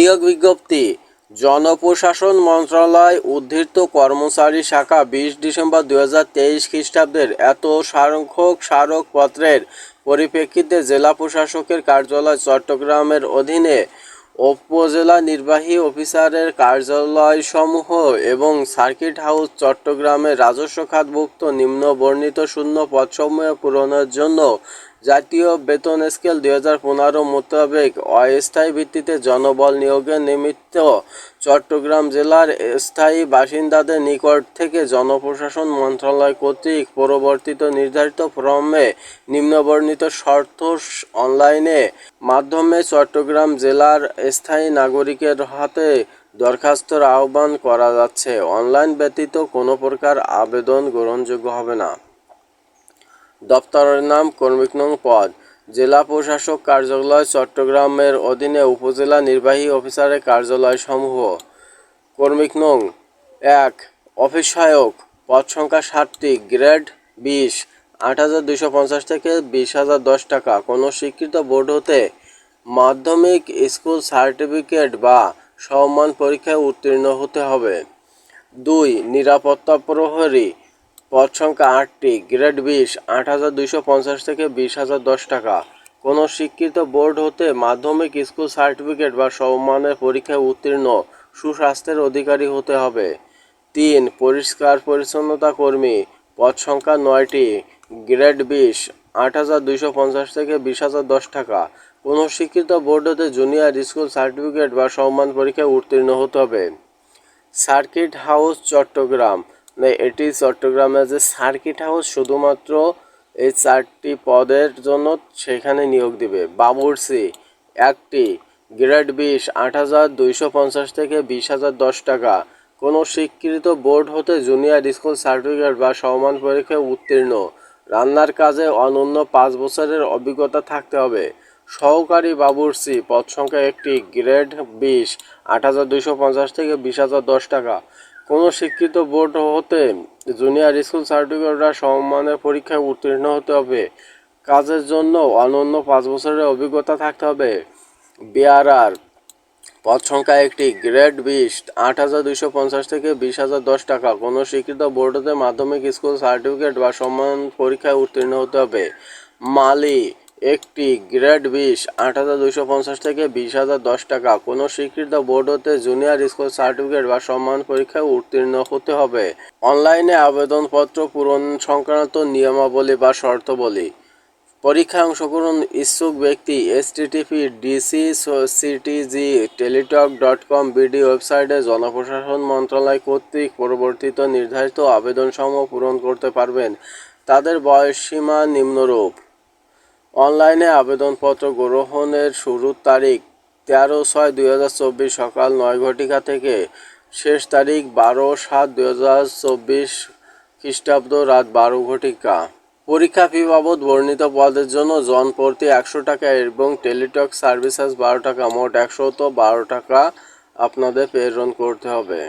নিয়োগ বিজ্ঞপ্তি। জনপ্রশাসন মন্ত্রণালয় উদ্ধৃত কর্মচারী শাখা বিশ ডিসেম্বর দু হাজার তেইশ খ্রিস্টাব্দের এত সংখ্যক স্মারকপত্রের পরিপ্রেক্ষিতে জেলা প্রশাসকের কার্যালয় চট্টগ্রামের অধীনে উপজেলা নির্বাহী অফিসারের কার্যালয়সমূহ এবং সার্কিট হাউস চট্টগ্রামের রাজস্ব খাতভুক্ত নিম্ন বর্ণিত শূন্য পদসমূহ পূরণের জন্য জাতীয় বেতন স্কেল দুই হাজার পনেরো মোতাবেক অস্থায়ী ভিত্তিতে জনবল নিয়োগের নিমিত্ত চট্টগ্রাম জেলার স্থায়ী বাসিন্দাদের নিকট থেকে জনপ্রশাসন মন্ত্রণালয় কর্তৃক পরবর্তীত নির্ধারিত ফর্মে নিম্নবর্ণিত শর্ত অনলাইনে মাধ্যমে চট্টগ্রাম জেলার স্থায়ী নাগরিকের হাতে দরখাস্তর আহ্বান করা যাচ্ছে। অনলাইন ব্যতীত কোনো প্রকার আবেদন গ্রহণযোগ্য হবে না। দপ্তরের নাম কর্মিক নং পদ। জেলা প্রশাসক কার্যালয় চট্টগ্রামের অধীনে উপজেলা নির্বাহী অফিসারের কার্যালয়সমূহ। কর্মিক নং এক, অফিস সহায়ক, পদ সংখ্যা ষাটটি গ্রেড বিশ, আট হাজার দুশো পঞ্চাশ থেকে বিশ হাজার দশ টাকা। কোনো স্বীকৃত বোর্ড হতে মাধ্যমিক স্কুল সার্টিফিকেট বা সম্মান পরীক্ষায় উত্তীর্ণ হতে হবে। দুই, নিরাপত্তা প্রহরী পদ সংখ্যা আটটি, গ্রেড বিশ, আট হাজার দুইশো পঞ্চাশ থেকে বিশ হাজার দশ টাকা। কোনো স্বীকৃত বোর্ড হতে মাধ্যমিক স্কুল সার্টিফিকেট বা সম্মানের পরীক্ষায় উত্তীর্ণ, সুস্বাস্থ্যের অধিকারী হতে হবে। তিন, পরিষ্কার পরিচ্ছন্নতা কর্মী, পদ সংখ্যা নয়টি, গ্রেড বিশ, আট হাজার দুইশো পঞ্চাশ থেকে বিশ হাজার দশ টাকা। কোনো স্বীকৃত বোর্ড হতে জুনিয়র স্কুল সার্টিফিকেট বা সম্মান পরীক্ষায় উত্তীর্ণ হতে হবে। সার্কিট হাউস চট্টগ্রাম এটি চট্টগ্রামে যে সার্কিট হাউস শুধুমাত্র এই চারটি পদের জন্য সেখানে নিয়োগ দিবে। বাবুরসি একটি গ্রেড বিশ, আট হাজার দুইশো পঞ্চাশ থেকে বিশ হাজার দশ টাকা। কোনো স্বীকৃত বোর্ড হতে জুনিয়র স্কুল সার্টিফিকেট বা সমান পরীক্ষায় উত্তীর্ণ। রান্নার কাজে অনন্য পাঁচ বছরের অভিজ্ঞতা থাকতে হবে। সহকারী বাবুর্চি পদ সংখ্যা একটি গ্রেড বিশ, আট থেকে বিশ টাকা। কোনো শিক্ষিত বোর্ড হতে জুনিয়র স্কুল সার্টিফিকেটরা সম্মানের পরীক্ষায় উত্তীর্ণ হতে হবে। কাজের জন্য অনন্য পাঁচ বছরের অভিজ্ঞতা থাকতে হবে। বিআরআর পদ সংখ্যা একটি, গ্রেড বিশ, আট হাজার দুইশো পঞ্চাশ থেকে বিশ হাজার দশ টাকা। কোনো স্বীকৃত বোর্ডতে মাধ্যমিক স্কুল সার্টিফিকেট বা সম্মান পরীক্ষায় উত্তীর্ণ হতে হবে। মালি একটি গ্রেড বিশ, আট হাজার দুইশো পঞ্চাশ থেকে বিশ হাজার দশ টাকা। কোনো স্বীকৃত বোর্ড হতে জুনিয়র স্কুল সার্টিফিকেট বা সম্মান পরীক্ষায় উত্তীর্ণ হতে হবে। অনলাইনে আবেদনপত্র পূরণ সংক্রান্ত নিয়মাবলী বা শর্তাবলী। পরীক্ষায় অংশগ্রহণ ইচ্ছুক ব্যক্তি S TTP DC CTG Teletalk dot com BD ওয়েবসাইটে জনপ্রশাসন মন্ত্রণালয় কর্তৃক পরবর্তীত নির্ধারিত আবেদনসমূহ পূরণ করতে পারবেন। তাদের বয়সসীমা নিম্নরূপ। অনলাইনে আবেদনপত্র গ্রহণের শুরুর তারিখ তেরো ছয় দুই হাজার চব্বিশ সকাল নয় ঘটিকা থেকে শেষ তারিখ বারো সাত দুই হাজার চব্বিশ খ্রিস্টাব্দ রাত বারো ঘটিকা। পরীক্ষা ফি বাবদ বর্ণিত পদের জন্য জন প্রতি একশো টাকা এবং টেলিটক সার্ভিসেস বারো টাকা, মোট একশো তো বারো টাকা আপনাদের প্রেরণ করতে হবে।